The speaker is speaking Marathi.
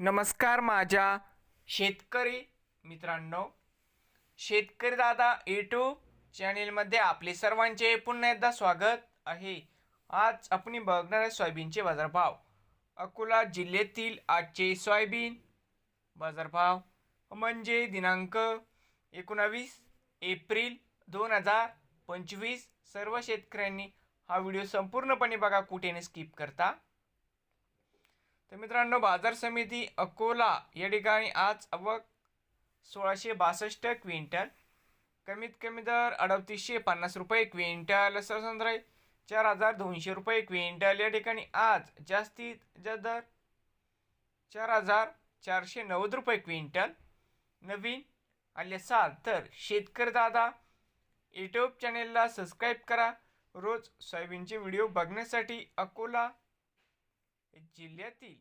नमस्कार माझ्या शेतकरी मित्रांनो शेतकरी दादा यूट्यूब चॅनेलमध्ये आपले सर्वांचे पुन्हा एकदा स्वागत आहे. आज आपण बघणार आहे सोयाबीनचे बाजारभाव. अकोला जिल्ह्यातील आजचे सोयाबीन बाजारभाव म्हणजे दिनांक एकोणावीस एप्रिल दोन हजार पंचवीस. सर्व शेतकऱ्यांनी हा व्हिडिओ संपूर्णपणे बघा कुठेने स्किप करता. तर मित्रांनो बाजार समिती अकोला या ठिकाणी आज अवक सोळाशे बासष्ट क्विंटल कमीत कमी दर अडतीसशे पन्नास रुपये क्विंटल सरसंद्राई चार हजार दोनशे रुपये क्विंटल. या ठिकाणी आज जास्तीत जास्त दर चार हजार चारशे नव्वद रुपये क्विंटल. नवीन आले असाल तर शेतकरी दादा यूट्यूब चॅनेलला सबस्क्राईब करा. रोज सोयाबीनचे व्हिडिओ बघण्यासाठी अकोला जिल्ह्यातील